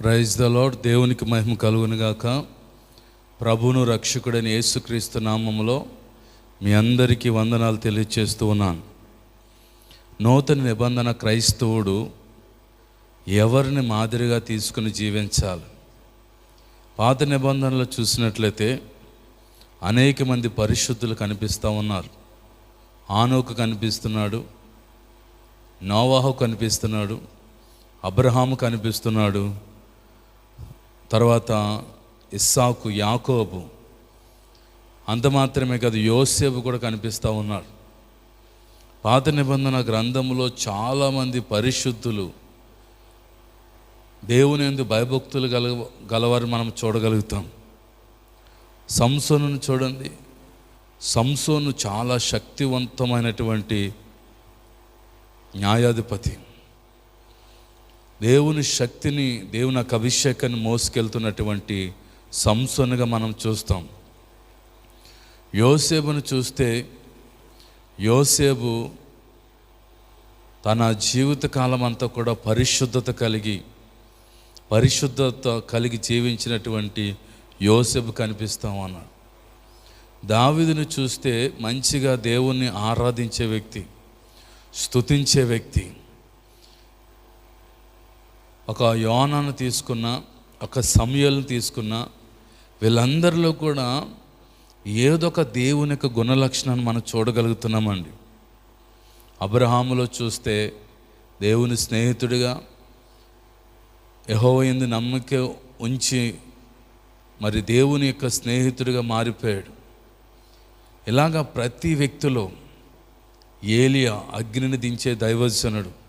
Praise the lord దేవునికి మహిమ కలుగునుగాక ప్రభును రక్షకుడైన యేసుక్రీస్తు నామంలో మీ అందరికీ వందనాలు తెలియజేస్తూ ఉన్నాను. నూతన నిబంధన క్రైస్తవుడు ఎవరిని మాదిరిగా తీసుకుని జీవించాలి? పాత నిబంధనలు చూసినట్లయితే అనేక మంది పరిశుద్ధులు కనిపిస్తూ ఉన్నారు. ఆనోకు కనిపిస్తున్నాడు నోవాహు కనిపిస్తున్నాడు అబ్రహాము కనిపిస్తున్నాడు తర్వాత ఇస్సాకు యాకోబు. అంత మాత్రమే కాదు యోసేపు కూడా కనిపిస్తూ ఉన్నాడు పాత నిబంధన గ్రంథంలో చాలామంది పరిశుద్ధులు దేవుని ఎందు భయభక్తులు గల గలవారు మనం చూడగలుగుతాం. సంసోను చూడండి. సంసోను చాలా శక్తివంతమైనటువంటి న్యాయాధిపతి. దేవుని శక్తిని దేవుని యొక్క అభిషేకాన్ని మోసుకెళ్తున్నటువంటి సంసోనుగా మనం చూస్తాం. యోసేపును చూస్తే యోసేపు తన జీవితకాలం అంతా కూడా పరిశుద్ధత కలిగి పరిశుద్ధత కలిగి జీవించినటువంటి యోసేపు కనిపిస్తాం అన్నాడు. దావిదిని చూస్తే మంచిగా దేవుణ్ణి ఆరాధించే వ్యక్తి స్తుతించే వ్యక్తి. ఒక యోనాను తీసుకున్న ఒక సమయాలను తీసుకున్న వీళ్ళందరిలో కూడా ఏదొక దేవుని యొక్క గుణలక్షణాన్ని మనం చూడగలుగుతున్నామండి. అబ్రహాములో చూస్తే దేవుని స్నేహితుడిగా యహోవైంది నమ్మక ఉంచి మరి దేవుని యొక్క స్నేహితుడిగా మారిపోయాడు. ఇలాగా ప్రతి వ్యక్తిలో ఏలియా అగ్నిని దించే దైవజనుడు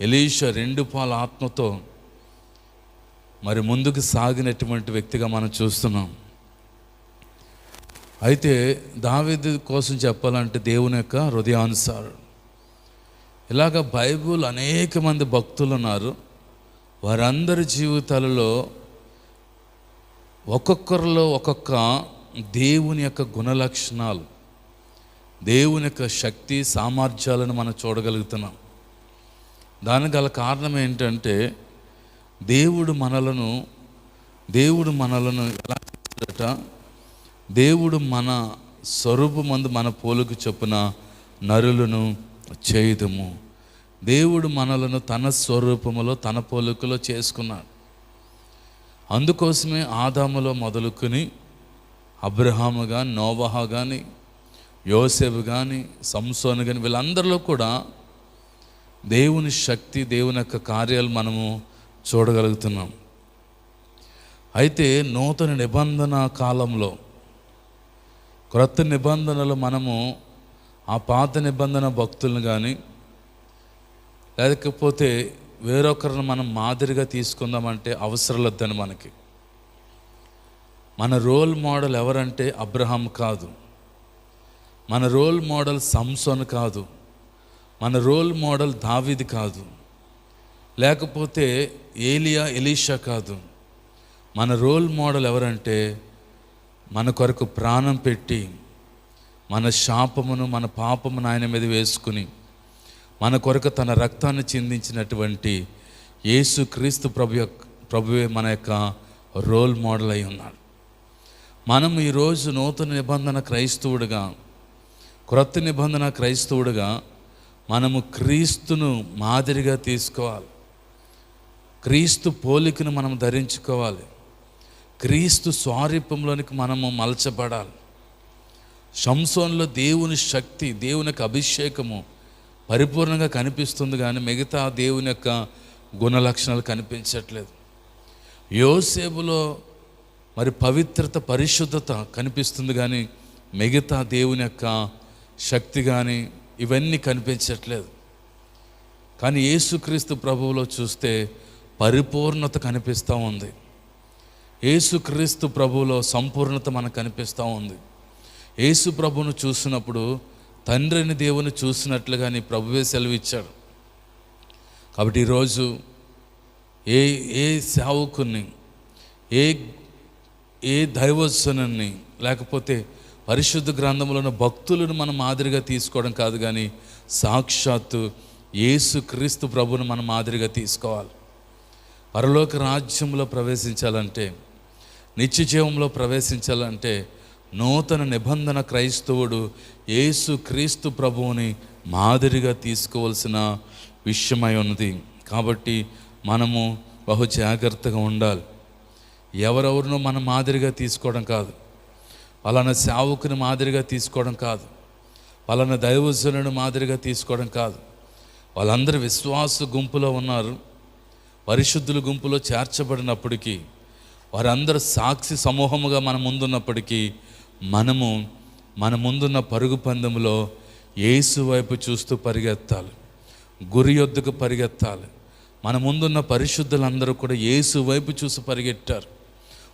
ఎలీష రెండు పాల ఆత్మతో మరి ముందుకు సాగినటువంటి వ్యక్తిగా మనం చూస్తున్నాం. అయితే దావేది కోసం చెప్పాలంటే దేవుని యొక్క హృదయానుసారం. ఇలాగ బైబుల్ అనేక మంది భక్తులు ఉన్నారు. వారందరి జీవితాలలో ఒక్కొక్కరిలో ఒక్కొక్క దేవుని యొక్క గుణలక్షణాలు దేవుని యొక్క శక్తి సామర్థ్యాలను మనం చూడగలుగుతున్నాం. దానికి గల కారణం ఏంటంటే దేవుడు మనలను దేవుడు మనలను ఎలా దేవుడు మన స్వరూపు మందు మన పోలుకు చొప్పున నరులను చేయుదము. దేవుడు మనలను తన స్వరూపములో తన పోలుకలో చేసుకున్నాడు. అందుకోసమే ఆదాములో మొదలుకొని అబ్రహాము కానీ నోవహా కానీ యోసేపు కానీ సంసోను కానీ వీళ్ళందరిలో కూడా దేవుని శక్తి దేవుని యొక్క కార్యాలు మనము చూడగలుగుతున్నాం. అయితే నూతన నిబంధన కాలంలో క్రొత్త నిబంధనలు మనము ఆ పాత నిబంధన భక్తులను కానీ లేకపోతే వేరొకరిని మనం మాదిరిగా తీసుకుందామంటే అవసరం లేదని మనకి. మన రోల్ మోడల్ ఎవరంటే అబ్రహాం కాదు. మన రోల్ మోడల్ సంసోన్ కాదు. మన రోల్ మోడల్ దావిది కాదు. లేకపోతే ఏలియా ఎలీషా కాదు. మన రోల్ మోడల్ ఎవరంటే మన కొరకు ప్రాణం పెట్టి మన శాపమును మన పాపమును ఆయన మీద వేసుకుని మన కొరకు తన రక్తాన్ని చెందించినటువంటి యేసు క్రీస్తు ప్రభు ప్రభువే మన యొక్క రోల్ మోడల్ అయి ఉన్నాడు. మనం ఈరోజు నూతన నిబంధన క్రైస్తవుడుగా క్రొత్త నిబంధన క్రైస్తవుడుగా మనము క్రీస్తును మాదిరిగా తీసుకోవాలి. క్రీస్తు పోలికను మనం ధరించుకోవాలి. క్రీస్తు స్వారూపంలోనికి మనము మలచబడాలి. శంసోన్లో దేవుని శక్తి దేవుని యొక్క అభిషేకము పరిపూర్ణంగా కనిపిస్తుంది కానీ మిగతా దేవుని యొక్క గుణలక్షణాలు కనిపించట్లేదు. యోసేపులో మరి పవిత్రత పరిశుద్ధత కనిపిస్తుంది కానీ మిగతా దేవుని యొక్క శక్తి కానీ ఇవన్నీ కనిపించట్లేదు. కానీ యేసుక్రీస్తు ప్రభువులో చూస్తే పరిపూర్ణత కనిపిస్తూ ఉంది. యేసుక్రీస్తు ప్రభువులో సంపూర్ణత మనకు కనిపిస్తూ ఉంది. యేసు ప్రభువును చూసినప్పుడు తండ్రిని దేవుని చూసినట్లుగా నీ ప్రభువే సెలవిచ్చాడు. కాబట్టి ఈరోజు ఏ ఏ సేవకుని ఏ ఏ దైవజనుని లేకపోతే పరిశుద్ధ గ్రంథంలోని భక్తులను మనం మాదిరిగా తీసుకోవడం కాదు కానీ సాక్షాత్తు యేసు క్రీస్తు ప్రభును మనం మాదిరిగా తీసుకోవాలి. పరలోక రాజ్యంలో ప్రవేశించాలంటే నిత్య జీవంలో ప్రవేశించాలంటే నూతన నిబంధన క్రైస్తవుడు యేసు క్రీస్తు ప్రభువుని మాదిరిగా తీసుకోవాల్సిన విషయమై ఉన్నది. కాబట్టి మనము బహు జాగ్రత్తగా ఉండాలి. ఎవరెవరినో మనం మాదిరిగా తీసుకోవడం కాదు. పలానా సేవకుని మాదిరిగా తీసుకోవడం కాదు. పలానా దైవజనుని మాదిరిగా తీసుకోవడం కాదు. వాళ్ళందరూ విశ్వాస గుంపులో ఉన్నారు. పరిశుద్ధుల గుంపులో చేర్చబడినప్పటికీ వారందరూ సాక్షి సమూహముగా మన ముందున్నప్పటికీ మనము మన ముందున్న పరుగు పందెంలో యేసు వైపు చూస్తూ పరిగెత్తాలి. గురి యొద్దకు పరిగెత్తాలి. మన ముందున్న పరిశుద్ధులందరూ కూడా యేసు వైపు చూసి పరిగెట్టారు.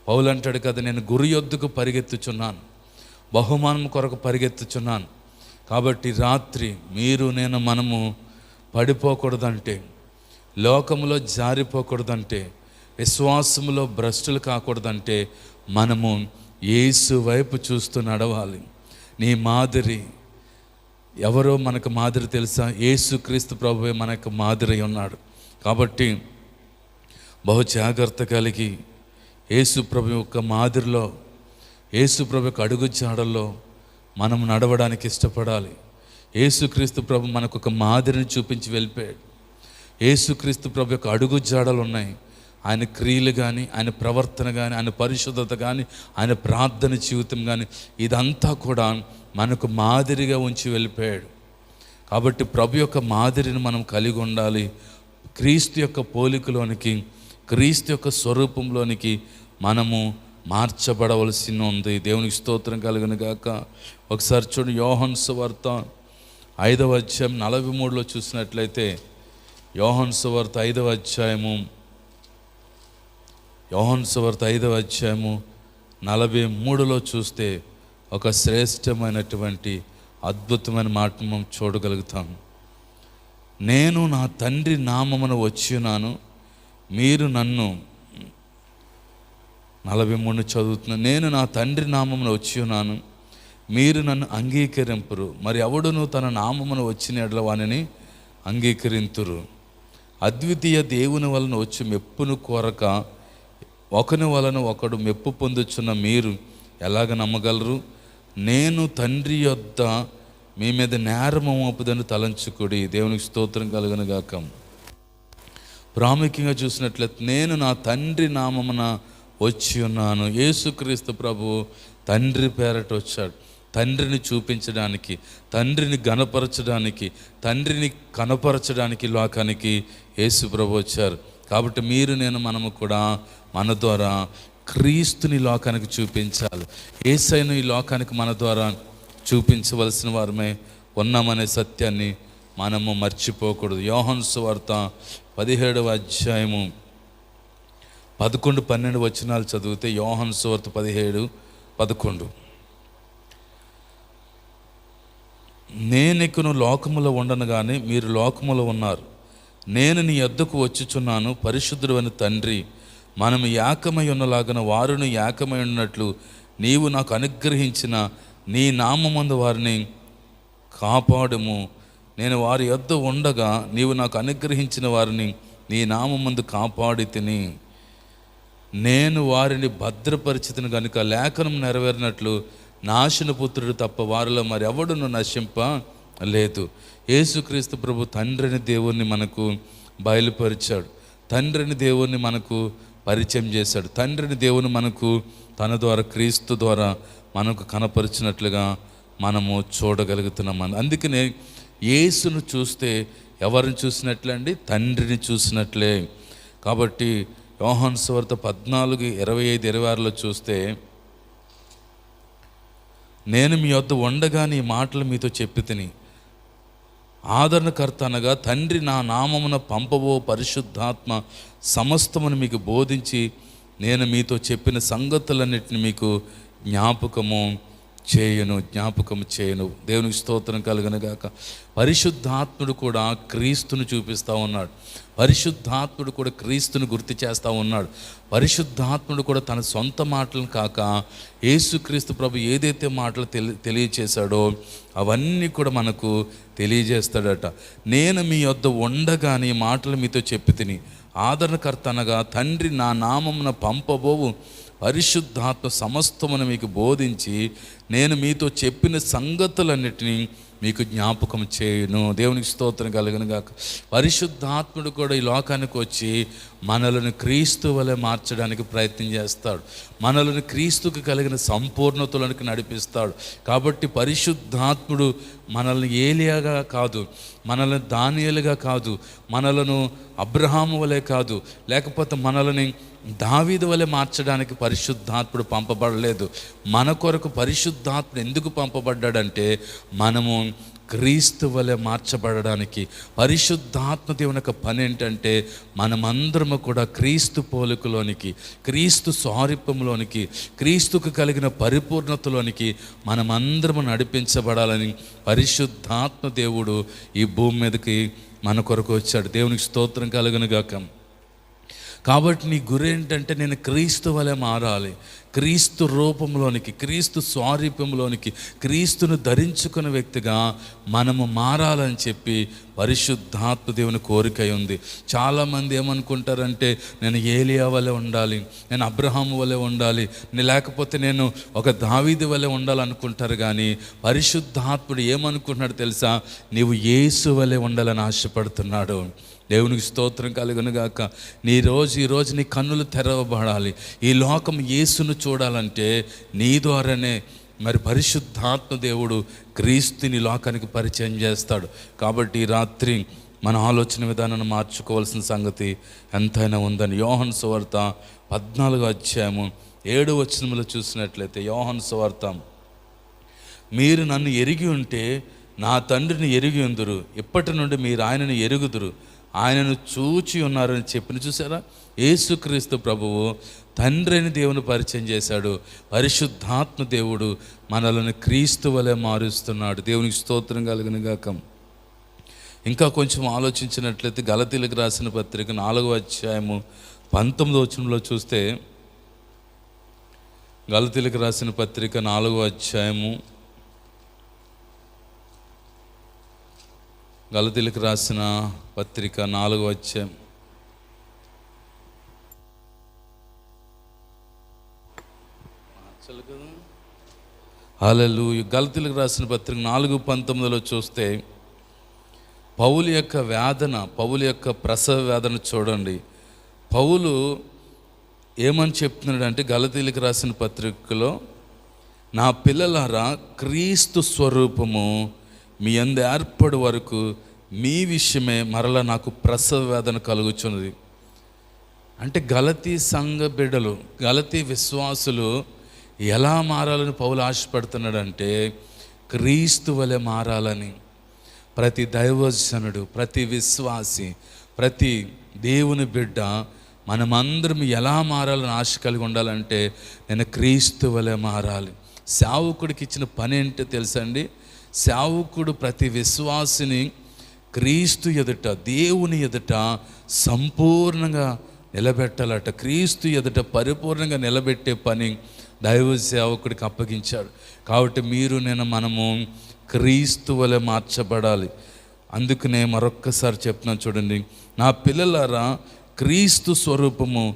పౌలు అంటాడు కదా నేను గురి యొద్దుకు పరిగెత్తుచున్నాను బహుమానం కొరకు పరిగెత్తుచున్నాను. కాబట్టి రాత్రి మీరు నేను మనము పడిపోకూడదంటే లోకములో జారిపోకూడదంటే విశ్వాసములో భ్రష్టులు కాకూడదంటే మనము యేసు వైపు చూస్తూ నడవాలి. నీ మాదిరి ఎవరో మనకు మాదిరి తెలుసా? ఏసు క్రీస్తు ప్రభువే మనకు మాదిరి అయి ఉన్నాడు. కాబట్టి బహు జాగ్రత్త కలిగి యేసుప్రభు యొక్క మాదిరిలో యేసుప్రభు యొక్క అడుగు జాడల్లో మనం నడవడానికి ఇష్టపడాలి. యేసుక్రీస్తు ప్రభు మనకు ఒక మాదిరిని చూపించి వెళ్ళిపోయాడు. యేసుక్రీస్తు ప్రభు యొక్క అడుగు జాడలు ఉన్నాయి. ఆయన క్రియలు కానీ ఆయన ప్రవర్తన కానీ ఆయన పరిశుద్ధత కానీ ఆయన ప్రార్థన జీవితం కానీ ఇదంతా కూడా మనకు మాదిరిగా ఉంచి వెళ్ళిపోయాడు. కాబట్టి ప్రభు యొక్క మాదిరిని మనం కలిగి ఉండాలి. క్రీస్తు యొక్క పోలికలోనికి క్రీస్తు యొక్క స్వరూపంలోనికి మనము మార్చబడవలసి ఉంది దేవునికి స్తోత్రం కలుగును గాక. ఒకసారి చూడు యోహన్స్ వార్త ఐదవ అధ్యాయం నలభై మూడులో చూసినట్లయితే యోహన్స్ వార్త ఐదవ అధ్యాయము యోహన్స్ వార్త ఐదవ అధ్యాయము నలభై మూడులో చూస్తే ఒక శ్రేష్టమైనటువంటి అద్భుతమైన మాట మనం చూడగలుగుతాం. నేను నా తండ్రి నామమున వచ్చినాను మీరు నన్ను నలభై మూడు చదువుతున్నాను నేను నా తండ్రి నామమున వచ్చి ఉన్నాను. మీరు నన్ను అంగీకరింపరు. మరి ఎవడును తన నామమున వచ్చిన ఎడల వానిని అంగీకరింతురు? అద్వితీయ దేవుని వలన వచ్చి మెప్పును కోరక ఒకని వలన ఒకడు మెప్పు పొందుచున్న మీరు ఎలాగ నమ్మగలరు? నేను తండ్రి యొద్ద మీ మీద నేరము మోపుదని తలంచుకుడి. దేవునికి స్తోత్రం కలుగును గాక. ప్రాముఖ్యంగా చూసినట్లయితే నేను నా తండ్రి నామమున వచ్చి ఉన్నాను. యేసుక్రీస్తు ప్రభు తండ్రి పేరట వచ్చాడు. తండ్రిని చూపించడానికి తండ్రిని గణపరచడానికి తండ్రిని కనపరచడానికి లోకానికి యేసు ప్రభు వచ్చారు. కాబట్టి మీరు నేను మనము కూడా మన ద్వారా క్రీస్తుని లోకానికి చూపించాలి. ఏసైను ఈ లోకానికి మన ద్వారా చూపించవలసిన వారమే ఉన్నామనే సత్యాన్ని మనము మర్చిపోకూడదు. యోహన్స్ వార్త పదిహేడవ అధ్యాయము. పదకొండు పన్నెండు వచనాలు చదివితే యోహన్ సువార్త పదిహేడు పదకొండు. నేనెక్కును లోకములో ఉండను కానీ మీరు లోకములో ఉన్నారు. నేను నీ యొద్దకు వచ్చుచున్నాను పరిశుద్ధుడు అని తండ్రి. మనం ఏకమై ఉన్నలాగన వారును ఏకమై ఉన్నట్లు నీవు నాకు అనుగ్రహించిన నీ నామందు వారిని కాపాడము. నేను వారి యొద్ద ఉండగా నీవు నాకు అనుగ్రహించిన వారిని నీ నామందు కాపాడి తిని. నేను వారిని భద్రపరిచితిని కనుక లేఖనం నెరవేరినట్లు నాశనపుత్రుడు తప్ప వారిలో మరి ఎవడును నశింప లేదు యేసుక్రీస్తు ప్రభు తండ్రిని దేవుణ్ణి మనకు బయలుపరిచాడు. తండ్రిని దేవుణ్ణి మనకు పరిచయం చేశాడు. తండ్రిని దేవుని మనకు తన ద్వారా క్రీస్తు ద్వారా మనకు కనపరిచినట్లుగా మనము చూడగలుగుతున్నాం. అందుకనే యేసును చూస్తే ఎవరిని చూసినట్లే అండి తండ్రిని చూసినట్లే. కాబట్టి యోహాన్ సువార్త పద్నాలుగు ఇరవై ఐదు ఇరవై ఆరులో చూస్తే నేను మీ వద్ద ఉండగా నీ మాటలు మీతో చెప్పి తిని ఆదరణకర్త అనగా తండ్రి నా నామమున పంపబో పరిశుద్ధాత్మ సమస్తమును మీకు బోధించి నేను మీతో చెప్పిన సంగతులన్నిటిని మీకు జ్ఞాపకము చేయను జ్ఞాపకం చేయను. దేవునికి స్తోత్రం కలుగును గాక పరిశుద్ధాత్ముడు కూడా క్రీస్తును చూపిస్తూ ఉన్నాడు. పరిశుద్ధాత్ముడు కూడా క్రీస్తుని గుర్తు చేస్తూ ఉన్నాడు. పరిశుద్ధాత్ముడు కూడా తన సొంత మాటలను కాక యేసుక్రీస్తు ప్రభు ఏదైతే మాటలు తెలి తెలియచేశాడో అవన్నీ కూడా మనకు తెలియజేస్తాడట. నేను మీ వద్ద ఉండగానే మాటలు మీతో చెప్పి తిని ఆదరణకర్త అనగా తండ్రి నా నామమున పంపబోవు పరిశుద్ధాత్మ సమస్తమును మీకు బోధించి నేను మీతో చెప్పిన సంగతులన్నిటినీ మీకు జ్ఞాపకం చేయను. దేవునికి స్తోత్రం కలుగును గాక. పరిశుద్ధాత్ముడు కూడా ఈ లోకానికి వచ్చి మనలను క్రీస్తు వలె మార్చడానికి ప్రయత్నం చేస్తాడు. మనలను క్రీస్తుకు కలిగిన సంపూర్ణతలకు నడిపిస్తాడు. కాబట్టి పరిశుద్ధాత్ముడు మనల్ని ఏలియాగా కాదు మనల్ని దానియలుగా కాదు మనలను అబ్రహాము వలె కాదు లేకపోతే మనల్ని దావీదు వలె మార్చడానికి పరిశుద్ధాత్ముడు పంపబడలేదు. మన కొరకు పరిశుద్ధాత్ముడు ఎందుకు పంపబడ్డాడంటే మనము క్రీస్తు వలె మార్చబడడానికి. పరిశుద్ధాత్మ దేవుని యొక్క పని ఏంటంటే మనమందరము కూడా క్రీస్తు పోలికలోనికి క్రీస్తు స్వారూప్యంలోనికి క్రీస్తుకు కలిగిన పరిపూర్ణతలోనికి మనమందరము నడిపించబడాలని పరిశుద్ధాత్మ దేవుడు ఈ భూమి మీదకి మన కొరకు వచ్చాడు. దేవునికి స్తోత్రం కలుగునుగాకం. కాబట్టి నీ గురి ఏంటంటే నేను క్రీస్తు వలె మారాలి. క్రీస్తు రూపంలోనికి క్రీస్తు స్వారూప్యంలోనికి క్రీస్తును ధరించుకున్న వ్యక్తిగా మనము మారాలని చెప్పి పరిశుద్ధాత్మ దేవుని కోరిక ఉంది. చాలామంది ఏమనుకుంటారంటే నేను ఏలియా వలె ఉండాలి నేను అబ్రహాం వలె ఉండాలి లేకపోతే నేను ఒక దావీది వలె ఉండాలనుకుంటారు కానీ పరిశుద్ధాత్ముడు ఏమనుకుంటున్నాడు తెలుసా? నీవు ఏసు వలె ఉండాలని ఆశపడుతున్నాడు. దేవునికి స్తోత్రం కలుగును గాక నీ రోజు ఈ రోజు నీ కన్నులు తెరవబడాలి. ఈ లోకం యేసును చూడాలంటే నీ ద్వారానే మరి పరిశుద్ధాత్మ దేవుడు క్రీస్తుని లోకానికి పరిచయం చేస్తాడు. కాబట్టి ఈ రాత్రి మన ఆలోచన విధానాన్ని మార్చుకోవాల్సిన సంగతి ఎంతైనా ఉందని యోహన్ సువార్త పద్నాలుగు అధ్యాయము ఏడు వచనములు చూసినట్లయితే యోహన్ సువార్త మీరు నన్ను ఎరిగి ఉంటే నా తండ్రిని ఎరిగి ఉందురు. ఇప్పటి నుండి మీరు ఆయనను ఎరుగుదురు. ఆయనను చూచి ఉన్నారని చెప్పిన చూసారా? యేసుక్రీస్తు ప్రభువు తండ్రిని దేవుని పరిచయం చేశాడు. పరిశుద్ధాత్మ దేవుడు మనలను క్రీస్తు వలె మారుస్తున్నాడు. దేవునికి స్తోత్రం కలిగిన గాక. ఇంకా కొంచెం ఆలోచించినట్లయితే గలతీలకు రాసిన పత్రిక నాలుగో అధ్యాయము పంతొమ్మిదో వచనంలో చూస్తే గలతీలకు రాసిన పత్రిక నాలుగో అధ్యాయము గలతీలకు రాసిన పత్రిక నాలుగు అధ్యాయం. అలలు గలతీలకు రాసిన పత్రిక నాలుగు పంతొమ్మిదిలో చూస్తే పౌలు యొక్క వేదన పౌలు యొక్క ప్రసవ వేదన చూడండి. పౌలు ఏమని చెప్తున్నాడంటే గలతీలకు రాసిన పత్రికలో నా పిల్లలారా క్రీస్తు స్వరూపము మీ అందు ఏర్పడి వరకు మీ విషయమే మరల నాకు ప్రసవ వేదన కలుగుచున్నది. అంటే గలతీ సంఘ బిడ్డలు గలతీ విశ్వాసులు ఎలా మారాలని పౌలు ఆశపడుతున్నాడంటే క్రీస్తు వలె మారాలని ప్రతి దైవజనుడు ప్రతి విశ్వాసి ప్రతి దేవుని బిడ్డ మనమందరం ఎలా మారాలని ఆశ కలిగి ఉండాలంటే నేను క్రీస్తు వలె మారాలి. సేవకుడికి ఇచ్చిన పని ఏంటో తెలుసండి సేవకుడు ప్రతి విశ్వాసిని క్రీస్తు ఎదుట దేవుని ఎదుట సంపూర్ణంగా నిలబెట్టాలట. క్రీస్తు ఎదుట పరిపూర్ణంగా నిలబెట్టే పని దైవ సేవకుడికి అప్పగించాడు. కాబట్టి మీరు నేను మనము క్రీస్తు వలె మార్చబడాలి. అందుకనే మరొక్కసారి చెప్తున్నాను చూడండి. నా పిల్లలారా క్రీస్తు స్వరూపము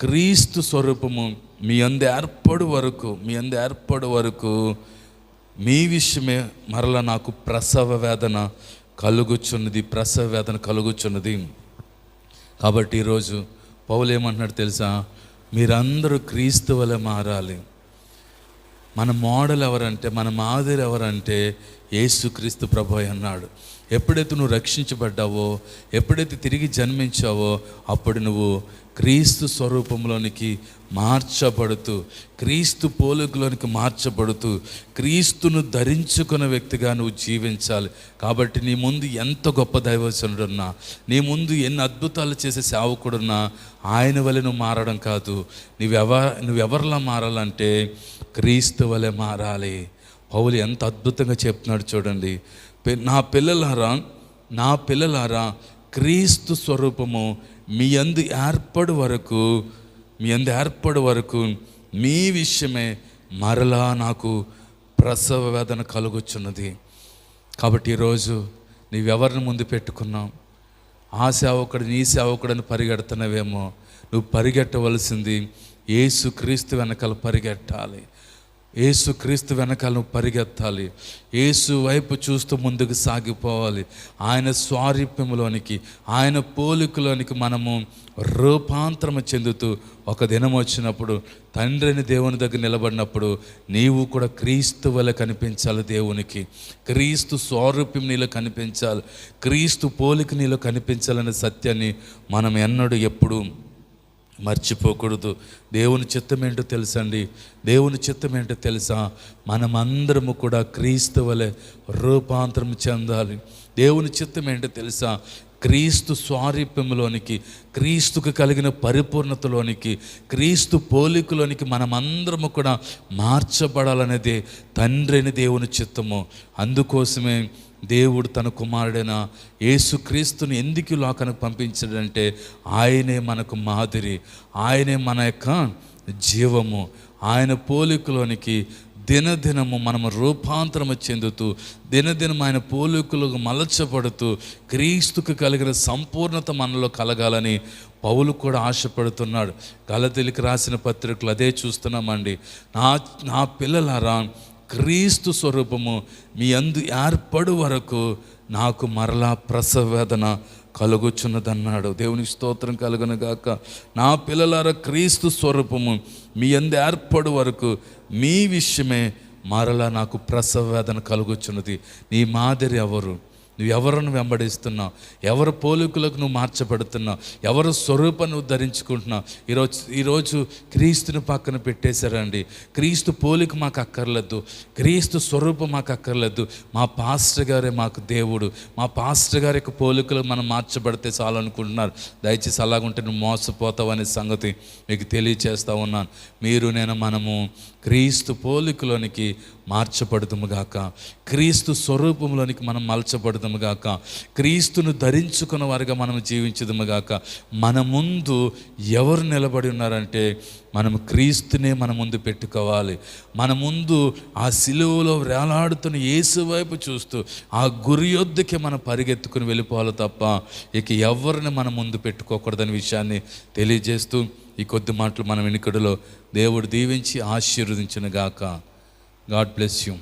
క్రీస్తు స్వరూపము మీ అందు ఏర్పడు వరకు మీ అందు ఏర్పడు వరకు మీ విషయమే మరల నాకు ప్రసవ వేదన కలుగుచున్నది ప్రసవ వేదన కలుగుచున్నది. కాబట్టి ఈరోజు పౌలు ఏమంటున్నాడు తెలుసా? మీరందరూ క్రీస్తు వలె మారాలి. మన మోడల్ ఎవరంటే మన మాదిరి ఎవరంటే యేసుక్రీస్తు ప్రభు అన్నాడు ఎప్పుడైతే నువ్వు రక్షించబడ్డావో ఎప్పుడైతే తిరిగి జన్మించావో అప్పుడు నువ్వు క్రీస్తు స్వరూపంలోనికి మార్చబడుతూ క్రీస్తు పోలికలోనికి మార్చబడుతూ క్రీస్తును ధరించుకున్న వ్యక్తిగా నువ్వు జీవించాలి. కాబట్టి నీ ముందు ఎంత గొప్ప దైవచనుడున్నా నీ ముందు ఎన్ని అద్భుతాలు చేసే సేవకుడున్నా ఆయన వలె నువ్వు మారడం కాదు. నువ్వెవ నువ్వెవరిలా మారాలంటే క్రీస్తు వలె మారాలి. పౌలు ఎంత అద్భుతంగా చెప్తున్నాడు చూడండి. నా పిల్లలారా నా పిల్లలారా క్రీస్తు స్వరూపము మీ అందు ఏర్పడు వరకు మీ అందు ఏర్పడు వరకు మీ విషయమే మరలా నాకు ప్రసవ వేదన కలుగుచున్నది. కాబట్టి ఈరోజు నీవెవరిని ముందు పెట్టుకున్నావు? ఆ సేవకుడు నీ సేవకుడని పరిగెడుతున్నావేమో? నువ్వు పరిగెట్టవలసింది ఏసుక్రీస్తు వెనకాల పరిగెట్టాలి. ఏసు క్రీస్తు వెనకాల నువ్వు పరిగెత్తాలి. ఏసు వైపు చూస్తూ ముందుకు సాగిపోవాలి. ఆయన స్వారీప్యంలోనికి ఆయన పోలికలోనికి మనము రూపాంతరం చెందుతూ ఒక దినం వచ్చినప్పుడు తండ్రిని దేవుని దగ్గర నిలబడినప్పుడు నీవు కూడా క్రీస్తు వల్ల కనిపించాలి దేవునికి. క్రీస్తు స్వారూప్యం నీలో కనిపించాలి. క్రీస్తు పోలిక నీలో కనిపించాలనే సత్యాన్ని మనం ఎన్నడూ ఎప్పుడు మర్చిపోకూడదు. దేవుని చిత్తం ఏంటో తెలుసండి? దేవుని చిత్తం ఏంటో తెలుసా? మనమందరము కూడా క్రీస్తు వలె రూపాంతరం చెందాలి. దేవుని చిత్తం ఏంటో తెలుసా? క్రీస్తు స్వారీప్యంలోనికి క్రీస్తుకు కలిగిన పరిపూర్ణతలోనికి క్రీస్తు పోలికలోనికి మనమందరము కూడా మార్చబడాలనేదే తండ్రిని దేవుని చిత్తము. అందుకోసమే దేవుడు తన కుమారుడైన యేసుక్రీస్తుని ఎందుకు లోకానికి పంపించాడంటే ఆయనే మనకు మాదిరి ఆయనే మన యొక్క జీవము. ఆయన పోలికలోనికి దినదినము మనము రూపాంతరము చెందుతూ దినదినం ఆయన పోలికలకు మలచబడుతూ క్రీస్తుకు కలిగిన సంపూర్ణత మనలో కలగాలని పౌలు కూడా ఆశపడుతున్నాడు. గలతెలికి రాసిన పత్రికలు అదే చూస్తున్నామండి. నా నా పిల్లలారా క్రీస్తు స్వరూపము మీ అందు ఏర్పడు వరకు నాకు మరలా ప్రసవేదన కలుగుచున్నదన్నాడు. దేవునికి స్తోత్రం కలుగునగాక నా పిల్లలార క్రీస్తు స్వరూపము మీ అందు ఏర్పడు వరకు మీ విషయమే మరలా నాకు ప్రసవేదన కలుగుచున్నది. నీ మాదిరి ఎవరు? నువ్వు ఎవరిని వెంబడిస్తున్నావు ఎవరి పోలికలకు నువ్వు మార్చబడుతున్నావు ఎవరి స్వరూపం నువ్వు ధరించుకుంటున్నావు ఈరోజు ఈరోజు క్రీస్తుని పక్కన పెట్టేశారండి. క్రీస్తు పోలిక మాకు అక్కర్లేదు. క్రీస్తు స్వరూపం మాకు అక్కర్లేదు. మా పాస్టర్ గారే మాకు దేవుడు. మా పాస్టర్ గారి యొక్క పోలికలు మనం మార్చబడితే చాలు అనుకుంటున్నారు దయచేసి అలాగుంటే నువ్వు మోసపోతావనే సంగతి మీకు తెలియచేస్తా ఉన్నాను. మీరు నేను మనము క్రీస్తు పోలికలోనికి మార్చబడుదుముగాక క్రీస్తు స్వరూపంలోనికి మనం మలచబడుదుముగాక క్రీస్తును ధరించుకున్న వారిగా మనం జీవించదుముగాక. మన ముందు ఎవరు నిలబడి ఉన్నారంటే మనం క్రీస్తునే మన ముందు పెట్టుకోవాలి. మన ముందు ఆ సిలువలో వేలాడుతున్న యేసు వైపు చూస్తూ ఆ గురి యొద్దకి మనం పరిగెత్తుకుని వెళ్ళిపోవాలి తప్ప ఇక ఎవరిని మన ముందు పెట్టుకోకూడదనే విషయాన్ని తెలియజేస్తూ ఈ కొద్ది మాటలు మన వెనుకడిలో దేవుడు దీవించి ఆశీర్వదించిన గాక గాడ్ బ్లెస్ యూ.